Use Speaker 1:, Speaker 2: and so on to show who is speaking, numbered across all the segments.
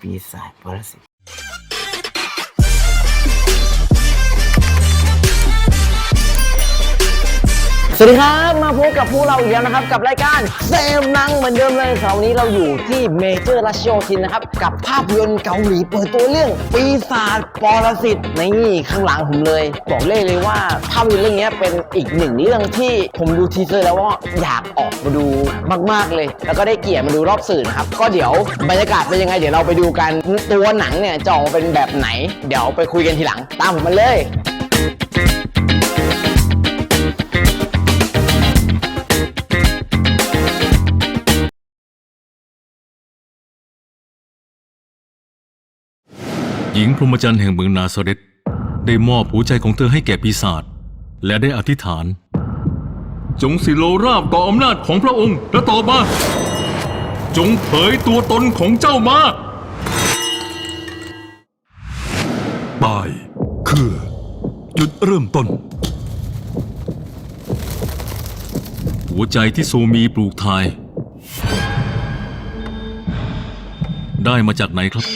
Speaker 1: ปีศา สวัสดีครับ มาพบกับพวกเราอีกแล้วนะครับ กับรายการเซมนังเหมือนเดิมเลยเสาร์นี้เราอยู่ที่เมเจอร์รัชโยธินนะครับ กับภาพยนตร์เกาหลีเปิดตัวเรื่อง ปีศาจปรสิตนี่ข้างหลังผมเลย บอกเลยเลยว่าภาพยนตร์เรื่องนี้เป็นอีกหนึ่งเรื่องที่ผมดูทีเซอร์แล้วว่าอยากออกมาดูมาก ๆเลย แล้วก็ได้เกียรติมาดูรอบสื่อนะครับก็เดี๋ยวบรรยากาศเป็นยังไงเดี๋ยวเราไปดูกันตัวหนังเนี่ยจะออกมาเป็นแบบไหน เดี๋ยวไปคุยกันทีหลังตามผมมาเลย
Speaker 2: หญิงพรหมจรรย์แห่งเมืองนาซาเรตได้มอบหัวใจของเธอให้แก่ปีศาจและได้อธิษฐาน จงสิโลราบต่ออำนาจของพระองค์และต่อมา จงเผยตัวตนของเจ้ามา
Speaker 3: ตายคือจุดเริ่มต้น
Speaker 2: หัวใจที่โซมีปลูกทาย ได้มาจากไหนครับ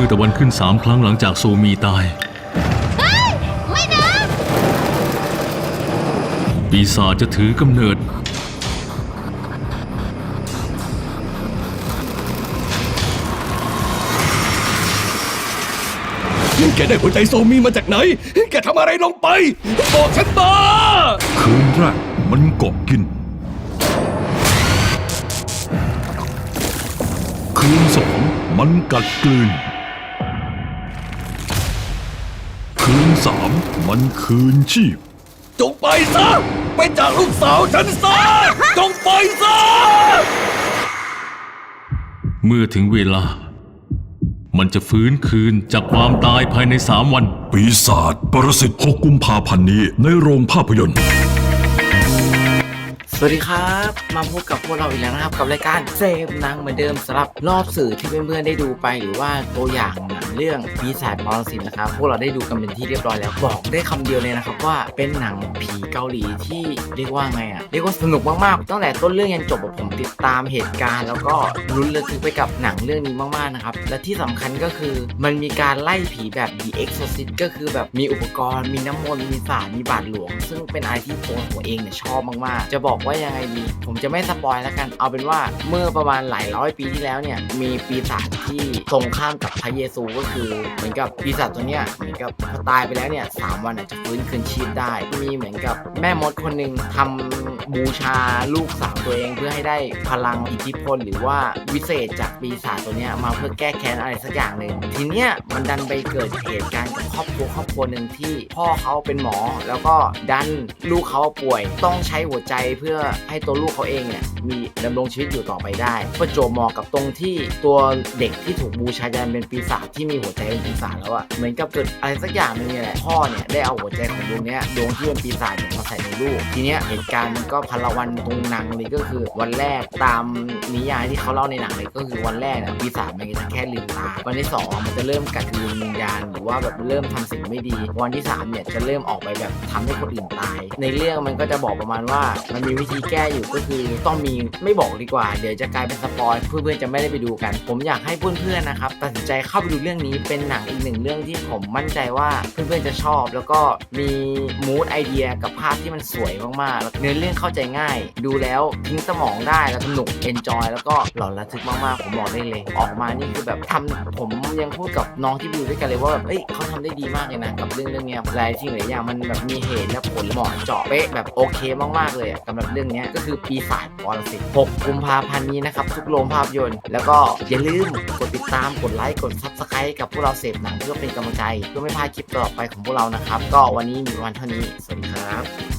Speaker 2: มื่อตะวันขึ้นสามครั้งหลังจากโซมีตาย
Speaker 4: ไม่นะ
Speaker 2: ปีศาจจะถือกำเนิด
Speaker 3: แกได้หัวใจโซมีมาจากไหน แกทำอะไรลงไป บอกฉันมา คืนแรกมันเกาะกิน คืนสองมันกัดกลืน นสามมันคืนชีพ จงไปซะ ไปจากลูกสาวฉันซะ จงไปซะ
Speaker 2: เมื่อถึงเวลา มันจะฟื้นคืนจากความตายภายในสามวัน
Speaker 3: ปีศาจปรสิต6กุมภาพันธ์นี้ในโรงภาพยนตร์
Speaker 1: สวัสดีครับ มาพบกับพวกเราอีกแล้วนะครับ กับรายการเซฟหนังเหมือนเดิมสำหรับรอบสื่อที่เพื่อนๆได้ดูไปหรือว่าตัวอย่างหนังเรื่องปีศาจปรสิตนะครับพวกเราได้ดูกันเป็นที่เรียบร้อยแล้วบอกได้คำเดียวเลยนะครับว่าเป็นหนังผีเกาหลีที่เรียกว่าไงอะเรียกว่าสนุกมากๆตั้งแต่ต้นเรื่องยันจบผมติดตามเหตุการณ์ แล้วก็ลุ้นระทึกไปกับหนังเรื่องนี้มากๆนะครับและที่สำคัญก็คือมันมีการไล่ผีแบบ The Exorcist ก็คือแบบมีอุปกรณ์มีน้ำมนต์มีสารมีบาทหลวง ซึ่งเป็นไรที่ตัวผมเองเนี่ยชอบมากๆ จะบอกว่ายังไงดี ผมจะไม่สปอยแล้วกัน เอาเป็นว่าเมื่อประมาณหลายร้อยปีที่แล้วเนี่ยมีปีศาจที่ตรงข้ามกับพระเยซูก็คือ เหมือนกับปีศาจตัวเนี้ยเหมือนกับพอตายไปแล้วเนี่ยสามวันอาจจะฟื้นคืนชีพได้ มีเหมือนกับแม่มดคนหนึ่งทำ บูชาลูกสาวตัวเองเพื่อให้ได้พลังอิทธิพลหรือว่าวิเศษจากปีศาจตัวเนี้ยมาเพื่อแก้แค้นอะไรสักอย่างหนึ่งทีเนี้ยมันดันไปเกิดเหตุการณ์กับครอบครัวครอบครัวหนึ่งที่พ่อเขาเป็นหมอแล้วก็ดันลูกเขาป่วย ต้องใช้หัวใจเพื่อให้ตัวลูกเขาเองเนี่ยมีดำรงชีวิตอยู่ต่อไปได้ประจวบเหมาะกับตรงที่ตัวเด็กที่ถูกบูชายันเป็นปีศาจที่มีหัวใจเป็นปีศาจแล้วอะเหมือนกับเกิดอะไรสักอย่างหนึงเนี่ยแหละพ่อเนี่ยได้เอาหัวใจของดวงเนี้ยดวงที่เป็นปีศาจเนี่ยมาใส่ในลูกทีเนี้ยเหตุการณ์มันก็พลวันตรงหนังเลยก็คือวันแรกตามนิยายที่เขาเล่าในหนังเลยก็คือวันแรกเนี่ยปีศาจมันจะแค่ลืมตา วันที่สองมันจะเริ่มกัดกินวิญญาณหรือว่าแบบเริ่มทำสิ่งไม่ดี วันที่สามเนี่ยจะเริ่มออกไปแบบทำให้คนอื่นตาย ในเรื่องมันก็จะบอกประมาณว่ามันมีวิธีแก้อยู่ก็คือต้องมีไม่บอกดีกว่า เดี๋ยวจะกลายเป็นสปอยเพื่อนๆจะไม่ได้ไปดูกัน ผมอยากให้เพื่อนๆนะครับตัดสินใจเข้าไปดูเรื่องนี้เป็นหนังอีกหนึ่งเรื่องที่ผมมั่นใจว่าเพื่อนๆจะชอบ แล้วก็มีมูดไอเดียกับภาพที่มันสวยมากๆแล้วเนื้อเรื่องเข้าใจง่าย ดูแล้วทิ้งสมองได้แล้วสนุกเอนจอยแล้วก็หลอนระทึกมากๆ ผมบอกได้เลย ออกมานี่คือแบบทำผมยังพูดกับน้องที่ดูด้วยกันเลยว่าแบบเอ้ยเขาทำได้ดีมากเลยนะกับเรื่องเรื่องเนี้ยหลายสิ่งหลายอย่างมันแบบมีเหตุและผลเหมาะเจาะเป๊ะแบบโอเคมากๆเลยอะสำหรับเรื่องเนี้ยก็คือปีศาจปรสิต6กุมภาพันธ์นี้นะครับทุกโรงภาพยนตร์ แล้วก็อย่าลืมกดติดตามกดไลค์กด Subscribe กับพวกเราเสพหนังเพื่อเป็นกำลังใจเพื่อไม่พลาดคลิปต่อไปของพวกเรานะครับ ก็วันนี้มีประมาณเท่านี้ สวัสดีครับ